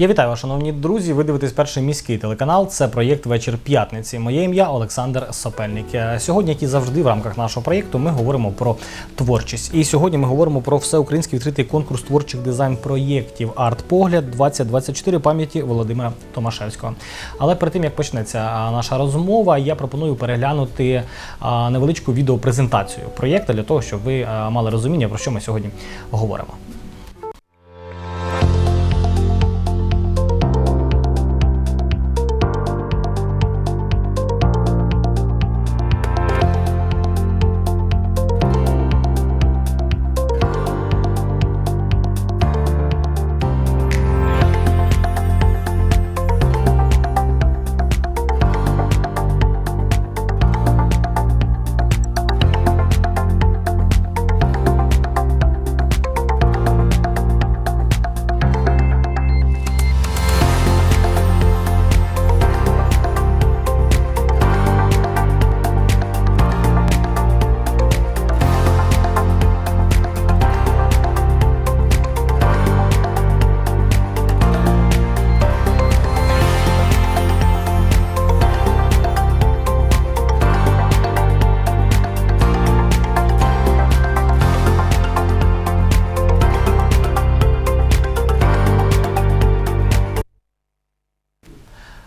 Я вітаю шановні друзі. Ви дивитесь перший міський телеканал. Це проєкт Вечір п'ятниці. Моє ім'я Олександр Сопельник. Е, Сьогодні, як і завжди, в рамках нашого проєкту, ми говоримо про творчість. І сьогодні ми говоримо про всеукраїнський відкритий конкурс творчих дизайн-проєктів Арт-погляд 2024 пам'яті Володимира Томашевського. Але перед тим як почнеться наша розмова, я пропоную переглянути невеличку відеопрезентацію проєкту для того, щоб ви мали розуміння, про що ми сьогодні говоримо.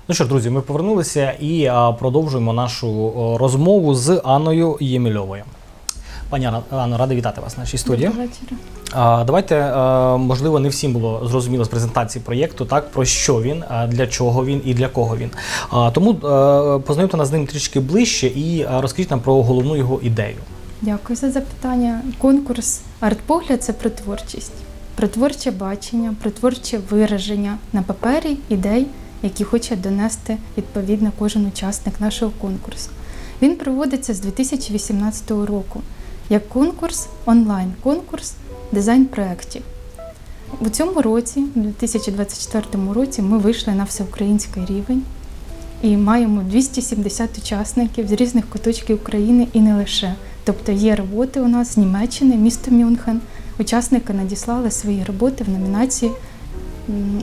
Ну що ж, друзі, ми повернулися і продовжуємо нашу розмову з Анною Ємельовою. Пані Анна, Анно, радий вітати вас в нашій студії. Доброго вечора. Давайте, можливо, не всім було зрозуміло з презентації проєкту, так про що він, а, для чого він і для кого він. А, тому познайомте нас з ним трішки ближче і розкажіть нам про головну його ідею. Дякую за запитання. Конкурс «Артпогляд» – це про творчість, про творче бачення, про творче вираження на папері ідей, які хоче донести відповідно кожен учасник нашого конкурсу. Він проводиться з 2018 року як конкурс, онлайн-конкурс дизайн-проєктів. У цьому році, у 2024 році, ми вийшли на всеукраїнський рівень і маємо 270 учасників з різних куточків України і не лише. Тобто є роботи у нас з Німеччини, місто Мюнхен. Учасники надіслали свої роботи в номінації,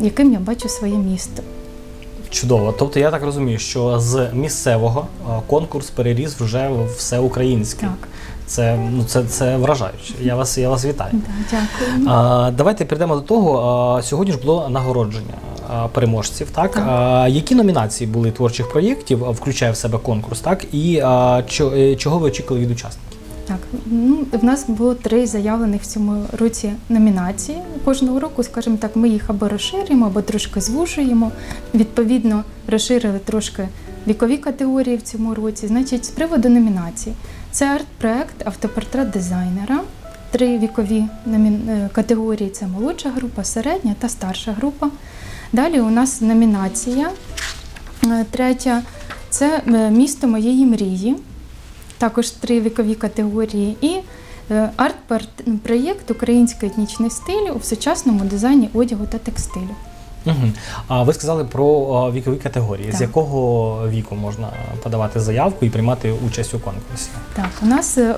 яким я бачу своє місто. Чудово. Тобто я так розумію, що з місцевого конкурс переріс вже в всеукраїнський. Так, Це, ну, це, це вражаюче. Я вас, я вас вітаю. да, дякую. А, давайте перейдемо до того. А, сьогодні ж було нагородження а, переможців. Так? Так. А, які номінації були творчих проєктів, включає в себе конкурс, так? І а, е, чого ви очікували від учасників? Ну в нас було три заявлених в цьому році номінації. Кожного року, скажімо так, ми їх або розширюємо, або трошки звужуємо. Відповідно, розширили трошки вікові категорії в цьому році. Значить, з приводу номінацій, це арт-проект, автопортрет дизайнера. Три вікові е, категорії це молодша група, середня та старша група. Далі у нас номінація е, третя це е, місто моєї мрії також три вікові категорії, і е, арт-проєкт Український етнічний стиль у сучасному дизайні одягу та текстилю. Угу. А ви сказали про вікові категорії. З якого віку можна подавати заявку і приймати участь у конкурсі? Так, у нас е,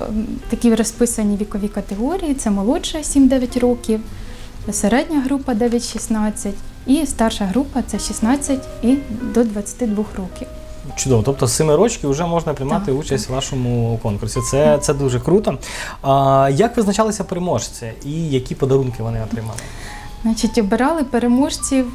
такі розписані вікові категорії: це молодша 7-9 років, середня група 9-16 і старша група це 16 і до 22 років. Чудово, тобто з 7 років вже можна приймати Так, участь в вашому конкурсі. Це, це дуже круто. А, як визначалися переможці і які подарунки вони отримали? Значить, обирали переможців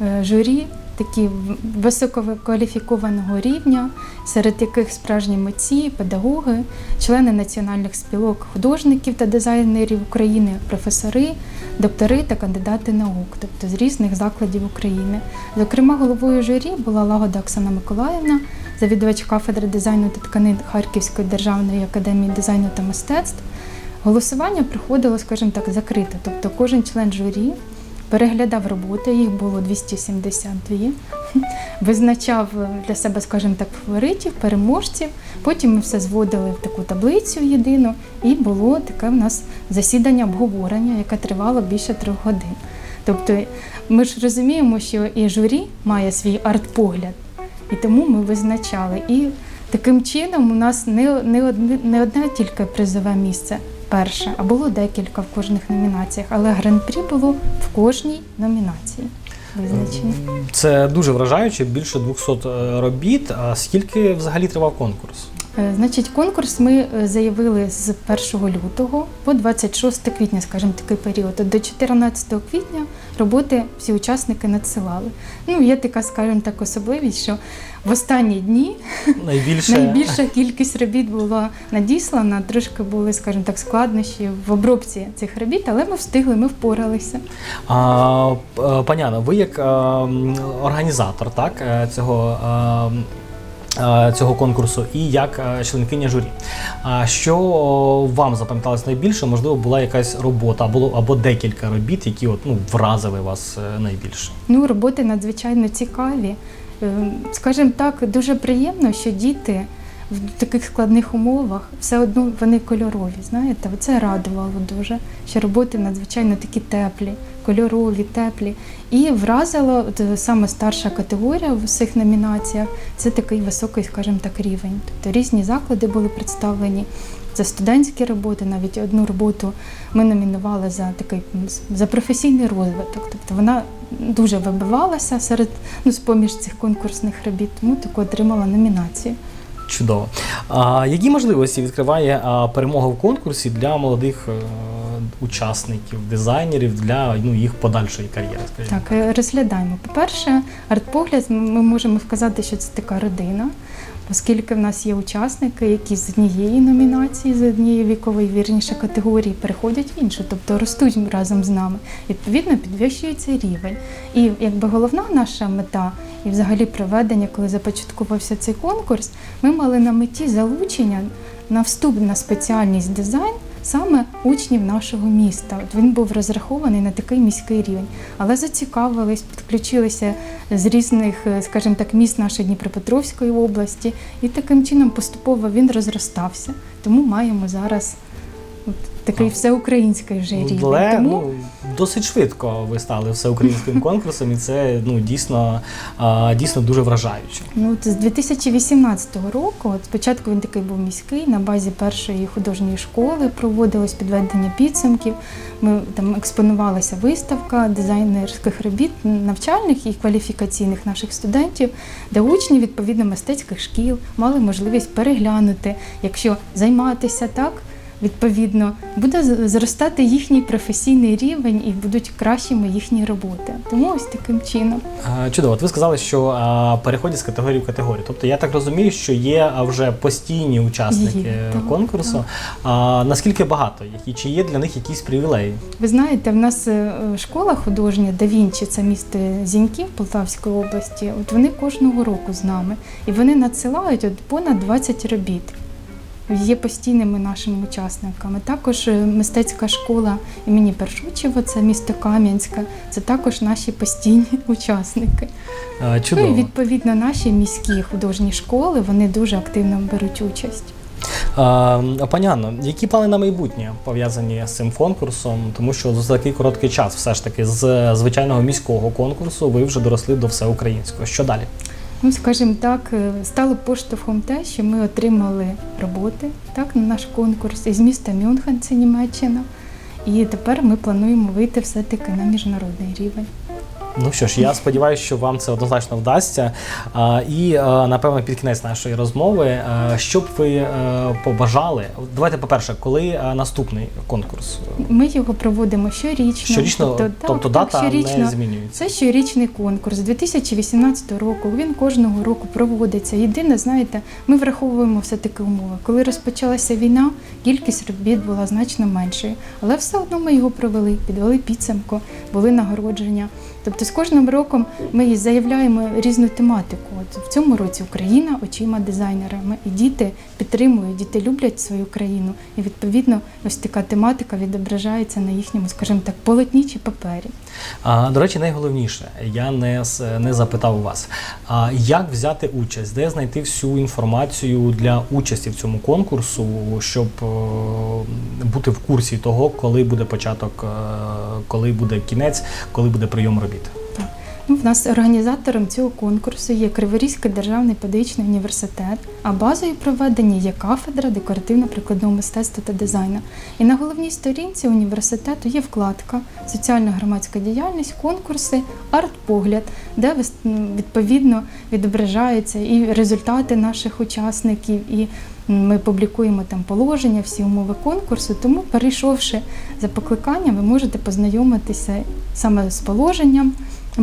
е, е, журі, такі висококваліфікованого рівня, серед яких справжні митці, педагоги, члени національних спілок художників та дизайнерів України, професори, доктори та кандидати наук, тобто з різних закладів України. Зокрема, головою журі була Лагода Оксана Миколаївна, завідувач кафедри дизайну та тканин Харківської державної академії дизайну та мистецтв. Голосування проходило, скажімо так, закрите. Тобто кожен член журі переглядав роботи, їх було 272, визначав е, для себе, скажімо так, фаворитів, переможців. Потім ми все зводили в таку таблицю єдину, і було таке в нас засідання обговорення, яке тривало більше трьох годин. Тобто ми ж розуміємо, що і журі має свій арт-погляд, і тому ми визначали. І таким чином у нас не, не, одне, не одне тільки призове місце перше, а було декілька в кожних номінаціях, але гран-прі було в кожній номінації. визначені. Це дуже вражаюче, більше 200 е, робіт. А скільки взагалі тривав конкурс? Е, Значить, конкурс ми е, заявили з 1 лютого по 26 квітня, скажімо, такий період. До 14 квітня роботи всі учасники надсилали. Ну, є така, скажімо так, особливість, що в останні дні Найбільше найбільша кількість робіт була надіслана. Трошки були, скажімо так, складнощі в обробці цих робіт, але ми встигли, ми впоралися. А, е, пані Анна, ви як е, організатор так, цього, е, е, цього конкурсу і як е, членкиня журі. А що вам запам'яталось найбільше? Можливо, була якась робота або, або декілька робіт, які от, ну, вразили вас е, найбільше? Ну, роботи надзвичайно цікаві. Е, Скажімо так, дуже приємно, що діти в таких складних умовах все одно вони кольорові. Знаєте, це радувало дуже, що роботи надзвичайно такі теплі, кольорові, теплі. І е, саме старша категорія в усіх номінаціях. Це такий високий, скажімо так, рівень. Тобто різні заклади були представлені. За студентські роботи, навіть одну роботу ми номінували за такий за професійний розвиток. Тобто вона дуже вибивалася серед ну, з-поміж цих конкурсних робіт, тому таку отримала номінацію. Чудово. А які можливості відкриває перемога в конкурсі для молодих е, учасників, дизайнерів для ну, їх подальшої кар'єри? Так, е, розглядаємо. По-перше, артпогляд ми можемо сказати, що це така родина, оскільки в нас є учасники, які з однієї номінації, з однієї вікової вірніше категорії переходять в іншу, тобто ростуть разом з нами. Відповідно, підвищується рівень. І якби головна наша мета і взагалі проведення, коли започаткувався цей конкурс, ми мали на меті залучення на вступ на спеціальність дизайн саме учнів нашого міста. Він був розрахований на такий міський рівень, але зацікавились, підключилися з різних, е, скажімо так, міст нашої Дніпропетровської області, і таким чином поступово він розростався. Тому маємо зараз такий всеукраїнський вже рівень. Але Тому ну, досить швидко ви стали всеукраїнським конкурсом, і це ну, дійсно, а, дійсно дуже вражаюче. Ну, от з 2018 року, от спочатку він такий був міський, на базі першої художньої школи проводилось підведення підсумків. Ми там експонувалася виставка дизайнерських робіт, навчальних і кваліфікаційних наших студентів, де учні відповідно мистецьких шкіл мали можливість переглянути, якщо займатися так. Відповідно, буде зростати їхній професійний рівень і будуть кращими їхні роботи. Тому ось таким чином. Чудово, от ви сказали, що переходять з категорії в категорію. Тобто я так розумію, що є вже постійні учасники Є, так, конкурсу. А, наскільки багато? Які, чи є для них якісь привілеї? Ви знаєте, в нас е, школа художня Да Вінчі, це місто Зіньків Полтавської області. От вони кожного року з нами, і вони надсилають от понад 20 робіт. Є постійними нашими учасниками. Також е, мистецька школа імені Першучева, це місто Кам'янське, це також наші постійні учасники. А, Ну і відповідно наші міські художні школи вони дуже активно беруть участь. А, пані Анно, які плани на майбутнє пов'язані з цим конкурсом? Тому що за такий короткий час, все ж таки, з звичайного міського конкурсу ви вже доросли до всеукраїнського. Що далі? Ну, скажімо так, е, стало поштовхом те, що ми отримали роботи так, на наш конкурс із міста Мюнхен, це Німеччина. І тепер ми плануємо вийти все-таки на міжнародний рівень. Ну що ж, я сподіваюся, що вам це однозначно вдасться. А, і а, напевно під кінець нашої розмови, а, що б ви е, побажали? Давайте, по-перше, коли е, наступний конкурс? Ми його проводимо щорічно. Щорічно, тобто, так, так, дата щорічно. не змінюється. Це щорічний конкурс 2018 року. Він кожного року проводиться. Єдине, знаєте, ми враховуємо все таки умови. Коли розпочалася війна, кількість робіт була значно меншою, але все одно ми його провели, підвели підсумку, були нагородження. Тобто з кожним роком ми заявляємо різну тематику. От в цьому році Україна очима дизайнерами. І діти підтримують, діти люблять свою країну. І відповідно ось така тематика відображається на їхньому, скажімо так, полотні чи папері. А, до речі, найголовніше, я не, не запитав вас, а, як взяти участь, де знайти всю інформацію для участі в цьому конкурсу, щоб е, бути в курсі того, коли буде початок, е, коли буде кінець, коли буде прийом робіт. Ну, В нас організатором цього конкурсу є Криворізький державний педагогічний університет, а базою проведення є кафедра декоративно-прикладного мистецтва та дизайну. І на головній сторінці університету є вкладка Соціально-громадська діяльність, конкурси, арт-погляд, де вис- відповідно відображаються і результати наших учасників, і ми публікуємо там положення, всі умови конкурсу. Тому, перейшовши за покликанням, ви можете познайомитися саме з положенням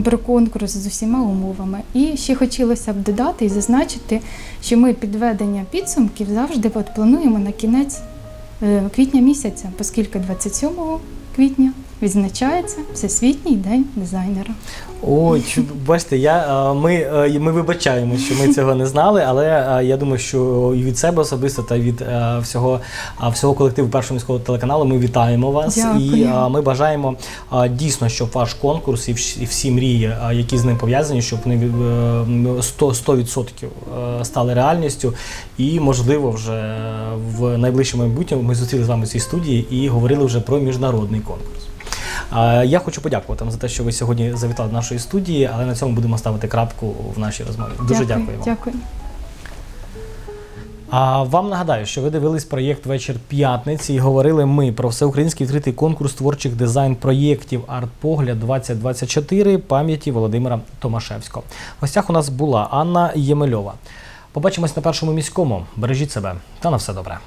про конкурс з усіма умовами. І ще хотілося б додати і зазначити, що ми підведення підсумків завжди от плануємо на кінець е, квітня місяця, оскільки 27 квітня відзначається Всесвітній день дизайнера. Ой, чуд... бачите, я, е, ми, е, ми вибачаємо, що ми цього не знали, але е, я думаю, що і від себе особисто та від всього, всього колективу першого міського телеканалу ми вітаємо вас Дякую. і ми бажаємо дійсно, щоб ваш конкурс і всі мрії, які з ним пов'язані, щоб вони е, 100%, 100% е, стали реальністю. І можливо, вже в найближчому майбутньому ми зустріли з вами в цій студії і говорили вже про міжнародний конкурс. Я хочу подякувати вам за те, що ви сьогодні завітали до нашої студії, але на цьому будемо ставити крапку в нашій розмові. Дуже дякую, вам. Дякую. А вам нагадаю, що ви дивились проєкт Вечір п'ятниці і говорили ми про всеукраїнський відкритий конкурс творчих дизайн-проєктів «Артпогляд 2024 пам'яті Володимира Томашевського. В гостях у нас була Анна Ємельова. Побачимось на першому міському. Бережіть себе та на все добре.